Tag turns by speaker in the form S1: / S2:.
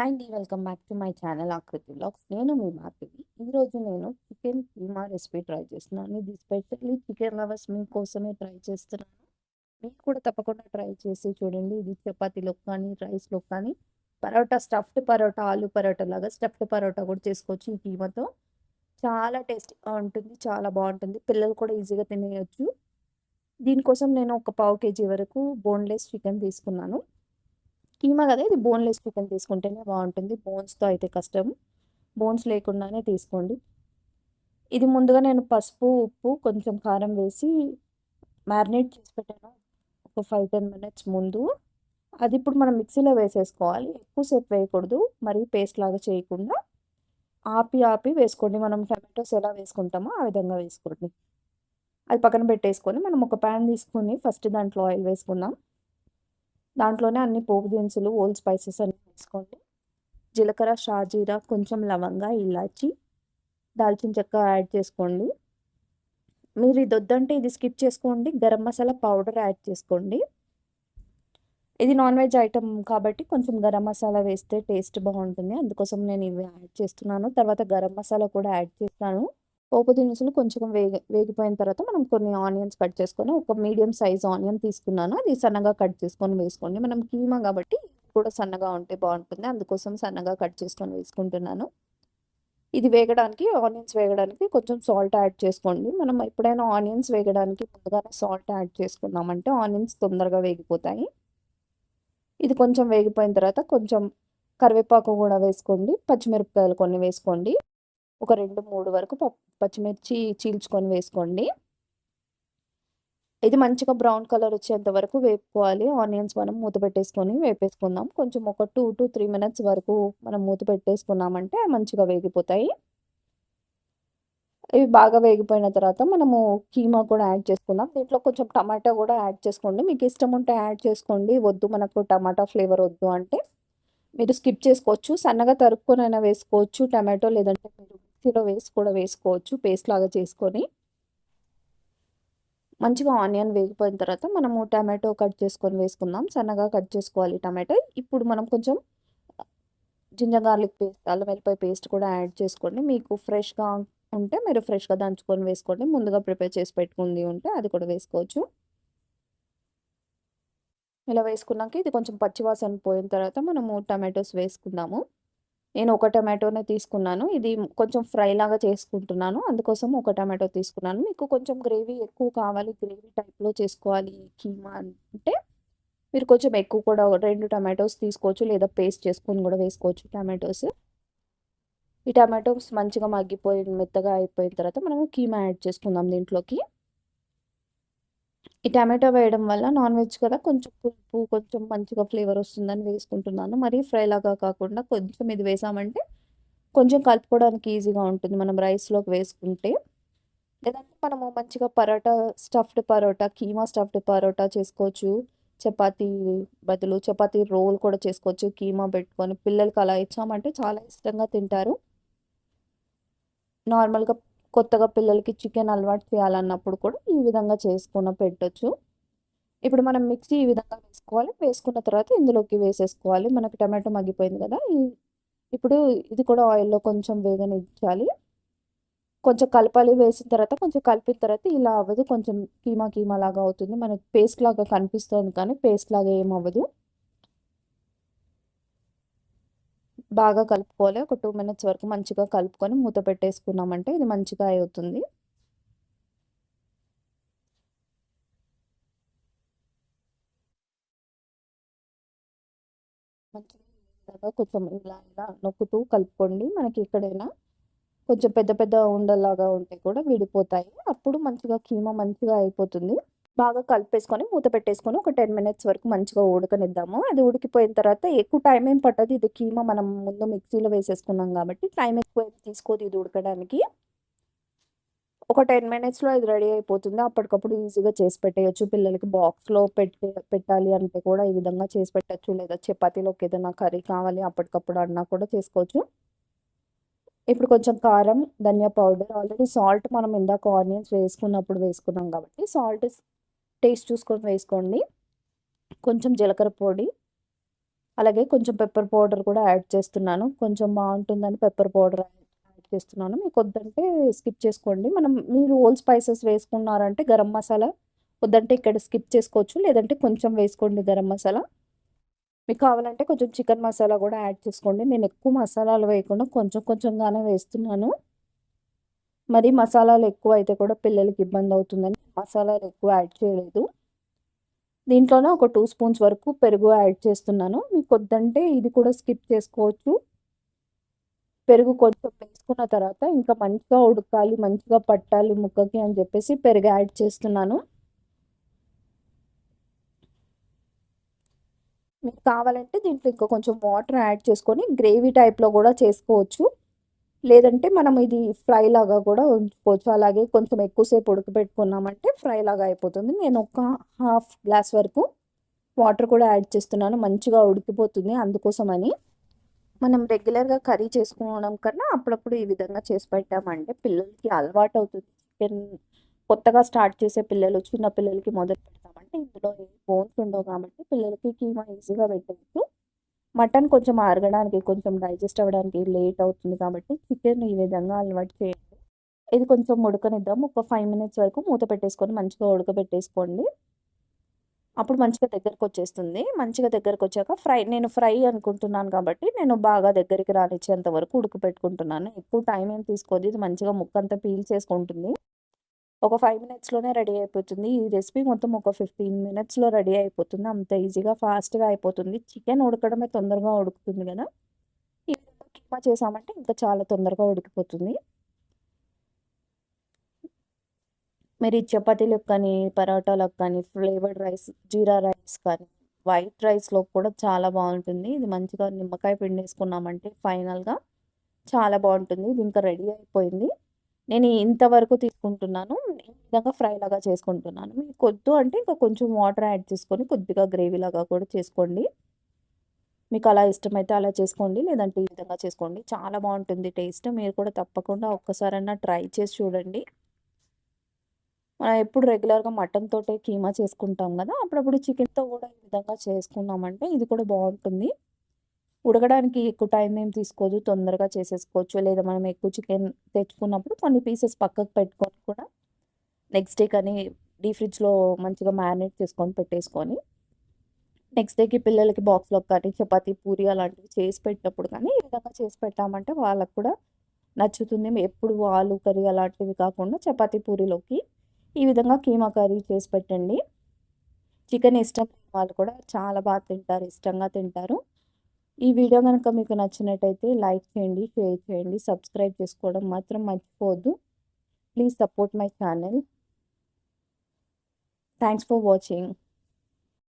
S1: hi అండి welcome back to my channel Aakruthi blogs నేను మీ మార్పిడి ఈరోజు నేను చికెన్ కీమా రెసిపీ ట్రై చేస్తున్నాను ఇది స్పెషల్లీ చికెన్ లవర్స్ మీకోసమే ట్రై చేస్తున్నాను మీకు కూడా తప్పకుండా ట్రై చేసి చూడండి ఇది చపాతీలో కానీ రైస్లో కానీ పరోటా స్టఫ్డ్ పరోటా ఆలు పరోటా లాగా స్టఫ్డ్ పరోటా కూడా చేసుకోవచ్చు ఈ కీమాతో చాలా టేస్టీగా ఉంటుంది చాలా బాగుంటుంది పిల్లలు కూడా ఈజీగా తినేయచ్చు దీనికోసం నేను ఒక పావు కేజీ వరకు బోన్లెస్ చికెన్ తీసుకున్నాను కీమా కదా ఇది బోన్లెస్ చికెన్ తీసుకుంటేనే బాగుంటుంది బోన్స్తో అయితే కష్టం బోన్స్ లేకుండానే తీసుకోండి ఇది ముందుగా నేను పసుపు ఉప్పు కొంచెం కారం వేసి మ్యారినేట్ చేసి పెట్టాను ఒక ఫైవ్ టెన్ మినిట్స్ ముందు అది ఇప్పుడు మనం మిక్సీలో వేసేసుకోవాలి ఎక్కువసేపు వేయకూడదు మరీ పేస్ట్ లాగా చేయకుండా ఆపి ఆపి వేసుకోండి మనం టమాటోస్ ఎలా వేసుకుంటామో ఆ విధంగా వేసుకోండి అది పక్కన పెట్టేసుకొని మనం ఒక ప్యాన్ తీసుకొని ఫస్ట్ దాంట్లో ఆయిల్ వేసుకుందాం దాంట్లోనే అన్ని పోపు దినుసులు ఓల్డ్ స్పైసెస్ అన్ని వేసుకోండి జీలకర్ర షాజీరా కొంచెం లవంగా ఇలాచి దాల్చిన చెక్క యాడ్ చేసుకోండి మీరు ఇది వద్దంటే ఇది స్కిప్ చేసుకోండి గరం మసాలా పౌడర్ యాడ్ చేసుకోండి ఇది నాన్ వెజ్ ఐటమ్ కాబట్టి కొంచెం గరం మసాలా వేస్తే టేస్ట్ బాగుంటుంది అందుకోసం నేను ఇవి యాడ్ చేస్తున్నాను తర్వాత గరం మసాలా కూడా యాడ్ చేస్తాను పోపు దినుసులు కొంచెం వేగి వేగిపోయిన తర్వాత మనం కొన్ని ఆనియన్స్ కట్ చేసుకొని ఒక మీడియం సైజ్ ఆనియన్ తీసుకున్నాను అది సన్నగా కట్ చేసుకొని వేసుకోండి మనం కీమా కాబట్టి కూడా సన్నగా ఉంటే బాగుంటుంది అందుకోసం సన్నగా కట్ చేసుకొని వేసుకుంటున్నాను ఇది వేగడానికి ఆనియన్స్ వేగడానికి కొంచెం సాల్ట్ యాడ్ చేసుకోండి మనం ఎప్పుడైనా ఆనియన్స్ వేగడానికి ముందుగానే సాల్ట్ యాడ్ చేసుకున్నామంటే ఆనియన్స్ తొందరగా వేగిపోతాయి ఇది కొంచెం వేగిపోయిన తర్వాత కొంచెం కరివేపాకు కూడా వేసుకోండి పచ్చిమిరపకాయలు కొన్ని వేసుకోండి ఒక రెండు మూడు వరకు పచ్చిమిర్చి చీల్చుకొని వేసుకోండి ఇది మంచిగా బ్రౌన్ కలర్ వచ్చేంత వరకు వేపుకోవాలి ఆనియన్స్ మనం మూత పెట్టేసుకొని వేపేసుకుందాం కొంచెం ఒక టూ టు త్రీ మినిట్స్ వరకు మనం మూత పెట్టేసుకున్నామంటే మంచిగా వేగిపోతాయి ఇవి బాగా వేగిపోయిన తర్వాత మనము కీమా కూడా యాడ్ చేసుకుందాం దీంట్లో కొంచెం టమాటా కూడా యాడ్ చేసుకోండి మీకు ఇష్టం ఉంటే యాడ్ చేసుకోండి వద్దు మనకు టమాటా ఫ్లేవర్ వద్దు అంటే మీరు స్కిప్ చేసుకోవచ్చు సన్నగా తరుక్కునైనా వేసుకోవచ్చు టమాటో లేదంటే మీరు మిక్సీలో వేసి కూడా వేసుకోవచ్చు పేస్ట్ లాగా చేసుకొని మంచిగా ఆనియన్ వేగిపోయిన తర్వాత మనము టమాటో కట్ చేసుకొని వేసుకుందాం సన్నగా కట్ చేసుకోవాలి టమాటో ఇప్పుడు మనం కొంచెం జింజర్ గార్లిక్ పేస్ట్ అల్లం వెల్లిపాయ పేస్ట్ కూడా యాడ్ చేసుకోండి మీకు ఫ్రెష్గా ఉంటే మీరు ఫ్రెష్గా దంచుకొని వేసుకోండి ముందుగా ప్రిపేర్ చేసి పెట్టుకుంది ఉంటే అది కూడా వేసుకోవచ్చు ఇలా వేసుకున్నాక ఇది కొంచెం పచ్చివాసన పోయిన తర్వాత మనము టమాటోస్ వేసుకుందాము నేను ఒక టమాటోనే తీసుకున్నాను ఇది కొంచెం ఫ్రై లాగా చేసుకుంటున్నాను అందుకోసం ఒక టమాటో తీసుకున్నాను మీకు కొంచెం గ్రేవీ ఎక్కువ కావాలి గ్రేవీ టైప్లో చేసుకోవాలి కీమా అంటే మీరు కొంచెం ఎక్కువ కూడా రెండు టమాటోస్ తీసుకోవచ్చు లేదా పేస్ట్ చేసుకొని కూడా వేసుకోవచ్చు టమాటోస్ ఈ టమాటోస్ మంచిగా మగ్గిపోయి మెత్తగా అయిపోయిన తర్వాత మనము కీమా యాడ్ చేసుకుందాం దీంట్లోకి ఈ టమాటో వేయడం వల్ల నాన్ వెజ్ కదా కొంచెం పులుపు కొంచెం మంచిగా ఫ్లేవర్ వస్తుందని వేసుకుంటున్నాను మరి ఫ్రై లాగా కాకుండా కొంచెం ఇది వేసామంటే కొంచెం కలుపుకోవడానికి ఈజీగా ఉంటుంది మనం రైస్లోకి వేసుకుంటే లేదంటే మనము మంచిగా పరోటా స్టఫ్డ్ పరోటా కీమా స్టఫ్డ్ పరోటా చేసుకోవచ్చు చపాతీ బదులు చపాతీ రోల్ కూడా చేసుకోవచ్చు కీమా పెట్టుకొని పిల్లలకి అలా ఇచ్చామంటే చాలా ఇష్టంగా తింటారు నార్మల్గా కొత్తగా పిల్లలకి చికెన్ అలవాటు చేయాలన్నప్పుడు కూడా ఈ విధంగా చేసుకున్న పెట్టచ్చు ఇప్పుడు మనం మిక్సీ ఈ విధంగా వేసుకోవాలి వేసుకున్న తర్వాత ఇందులోకి వేసేసుకోవాలి మనకి టమాటో మగ్గిపోయింది కదా ఇప్పుడు ఇది కూడా ఆయిల్లో కొంచెం ఇచ్చాలి కొంచెం కలపాలి వేసిన తర్వాత కొంచెం కలిపిన తర్వాత ఇలా అవ్వదు కొంచెం కీమా కీమా లాగా అవుతుంది మనకి పేస్ట్ లాగా కనిపిస్తుంది కానీ పేస్ట్ లాగా ఏమవ్వదు బాగా కలుపుకోవాలి ఒక టూ మినిట్స్ వరకు మంచిగా కలుపుకొని మూత పెట్టేసుకున్నామంటే ఇది మంచిగా అవుతుంది మంచిగా కొంచెం ఇలా ఇలా నొక్కుతూ కలుపుకోండి మనకి ఎక్కడైనా కొంచెం పెద్ద పెద్ద ఉండలాగా ఉంటే కూడా విడిపోతాయి అప్పుడు మంచిగా కీమ మంచిగా అయిపోతుంది బాగా కలిపేసుకొని మూత పెట్టేసుకొని ఒక టెన్ మినిట్స్ వరకు మంచిగా ఉడకనిద్దాము అది ఉడికిపోయిన తర్వాత ఎక్కువ టైం ఏం పట్టదు ఇది కీమా మనం ముందు మిక్సీలో వేసేసుకున్నాం కాబట్టి టైం ఎక్కువ తీసుకోదు ఇది ఉడకడానికి ఒక టెన్ మినిట్స్లో ఇది రెడీ అయిపోతుంది అప్పటికప్పుడు ఈజీగా చేసి పెట్టేయచ్చు పిల్లలకి బాక్స్లో పెట్టి పెట్టాలి అంటే కూడా ఈ విధంగా చేసి పెట్టచ్చు లేదా చపాతీలోకి ఏదైనా కర్రీ కావాలి అప్పటికప్పుడు అన్నా కూడా చేసుకోవచ్చు ఇప్పుడు కొంచెం కారం ధనియా పౌడర్ ఆల్రెడీ సాల్ట్ మనం ఇందాక ఆనియన్స్ వేసుకున్నప్పుడు వేసుకున్నాం కాబట్టి సాల్ట్ టేస్ట్ చూసుకొని వేసుకోండి కొంచెం జీలకర్ర పొడి అలాగే కొంచెం పెప్పర్ పౌడర్ కూడా యాడ్ చేస్తున్నాను కొంచెం బాగుంటుందని పెప్పర్ పౌడర్ యాడ్ చేస్తున్నాను మీకు వద్దంటే స్కిప్ చేసుకోండి మనం మీరు హోల్ స్పైసెస్ వేసుకున్నారంటే గరం మసాలా వద్దంటే ఇక్కడ స్కిప్ చేసుకోవచ్చు లేదంటే కొంచెం వేసుకోండి గరం మసాలా మీకు కావాలంటే కొంచెం చికెన్ మసాలా కూడా యాడ్ చేసుకోండి నేను ఎక్కువ మసాలాలు వేయకుండా కొంచెం కొంచెంగానే వేస్తున్నాను మరి మసాలాలు ఎక్కువ అయితే కూడా పిల్లలకి ఇబ్బంది అవుతుందని మసాలాలు ఎక్కువ యాడ్ చేయలేదు దీంట్లోనే ఒక టూ స్పూన్స్ వరకు పెరుగు యాడ్ చేస్తున్నాను మీకు వద్దంటే ఇది కూడా స్కిప్ చేసుకోవచ్చు పెరుగు కొంచెం వేసుకున్న తర్వాత ఇంకా మంచిగా ఉడకాలి మంచిగా పట్టాలి ముక్కకి అని చెప్పేసి పెరుగు యాడ్ చేస్తున్నాను మీకు కావాలంటే దీంట్లో ఇంకా కొంచెం వాటర్ యాడ్ చేసుకొని గ్రేవీ టైప్లో కూడా చేసుకోవచ్చు లేదంటే మనం ఇది ఫ్రై లాగా కూడా ఉంచుకోవచ్చు అలాగే కొంచెం ఎక్కువసేపు ఉడకబెట్టుకున్నామంటే ఫ్రై లాగా అయిపోతుంది నేను ఒక హాఫ్ గ్లాస్ వరకు వాటర్ కూడా యాడ్ చేస్తున్నాను మంచిగా ఉడికిపోతుంది అందుకోసమని మనం రెగ్యులర్గా కర్రీ చేసుకోవడం కన్నా అప్పుడప్పుడు ఈ విధంగా చేసి పెట్టామంటే పిల్లలకి అలవాటు అవుతుంది చికెన్ కొత్తగా స్టార్ట్ చేసే పిల్లలు చిన్న పిల్లలకి మొదలు పెడతామంటే ఇందులో బోన్స్ ఉండవు కాబట్టి పిల్లలకి కీమా ఈజీగా పెట్టవచ్చు మటన్ కొంచెం అరగడానికి కొంచెం డైజెస్ట్ అవ్వడానికి లేట్ అవుతుంది కాబట్టి చికెన్ ఈ విధంగా అలవాటు చేయండి ఇది కొంచెం ఉడకనిద్దాం ఒక ఫైవ్ మినిట్స్ వరకు మూత పెట్టేసుకొని మంచిగా ఉడకబెట్టేసుకోండి అప్పుడు మంచిగా దగ్గరకు వచ్చేస్తుంది మంచిగా దగ్గరకు వచ్చాక ఫ్రై నేను ఫ్రై అనుకుంటున్నాను కాబట్టి నేను బాగా దగ్గరికి రానిచ్చేంత వరకు ఉడకపెట్టుకుంటున్నాను ఎక్కువ టైం ఏం తీసుకోదు ఇది మంచిగా ముక్క పీల్ చేసుకుంటుంది ఒక ఫైవ్ మినిట్స్లోనే రెడీ అయిపోతుంది ఈ రెసిపీ మొత్తం ఒక ఫిఫ్టీన్ మినిట్స్లో రెడీ అయిపోతుంది అంత ఈజీగా ఫాస్ట్గా అయిపోతుంది చికెన్ ఉడకడమే తొందరగా ఉడుకుతుంది కదా ఈ చేసామంటే ఇంకా చాలా తొందరగా ఉడికిపోతుంది మీరు ఈ చపాతీలకు కానీ పరోటాలకు కానీ ఫ్లేవర్డ్ రైస్ జీరా రైస్ కానీ వైట్ రైస్లో కూడా చాలా బాగుంటుంది ఇది మంచిగా నిమ్మకాయ పిండి వేసుకున్నామంటే ఫైనల్గా చాలా బాగుంటుంది ఇది ఇంకా రెడీ అయిపోయింది నేను ఇంతవరకు తీసుకుంటున్నాను ఈ విధంగా ఫ్రై లాగా చేసుకుంటున్నాను మీకు వద్దు అంటే ఇంకా కొంచెం వాటర్ యాడ్ చేసుకొని కొద్దిగా గ్రేవీ లాగా కూడా చేసుకోండి మీకు అలా ఇష్టమైతే అలా చేసుకోండి లేదంటే ఈ విధంగా చేసుకోండి చాలా బాగుంటుంది టేస్ట్ మీరు కూడా తప్పకుండా ఒక్కసారైనా ట్రై చేసి చూడండి మనం ఎప్పుడు రెగ్యులర్గా మటన్తో కీమా చేసుకుంటాం కదా అప్పుడప్పుడు చికెన్తో కూడా ఈ విధంగా చేసుకున్నామంటే ఇది కూడా బాగుంటుంది ఉడకడానికి ఎక్కువ టైం ఏం తీసుకోదు తొందరగా చేసేసుకోవచ్చు లేదా మనం ఎక్కువ చికెన్ తెచ్చుకున్నప్పుడు కొన్ని పీసెస్ పక్కకు పెట్టుకొని కూడా నెక్స్ట్ డే కానీ డీ ఫ్రిడ్జ్లో మంచిగా మ్యారినేట్ చేసుకొని పెట్టేసుకొని నెక్స్ట్ డేకి పిల్లలకి బాక్స్లో కానీ చపాతీ పూరి అలాంటివి చేసి పెట్టినప్పుడు కానీ ఈ విధంగా చేసి పెట్టామంటే వాళ్ళకు కూడా నచ్చుతుంది ఎప్పుడు ఆలు కర్రీ అలాంటివి కాకుండా చపాతీ పూరిలోకి ఈ విధంగా కీమా కర్రీ చేసి పెట్టండి చికెన్ ఇష్టం వాళ్ళు కూడా చాలా బాగా తింటారు ఇష్టంగా తింటారు ఈ వీడియో కనుక మీకు నచ్చినట్టయితే లైక్ చేయండి షేర్ చేయండి సబ్స్క్రైబ్ చేసుకోవడం మాత్రం మర్చిపోవద్దు please support my channel thanks for watching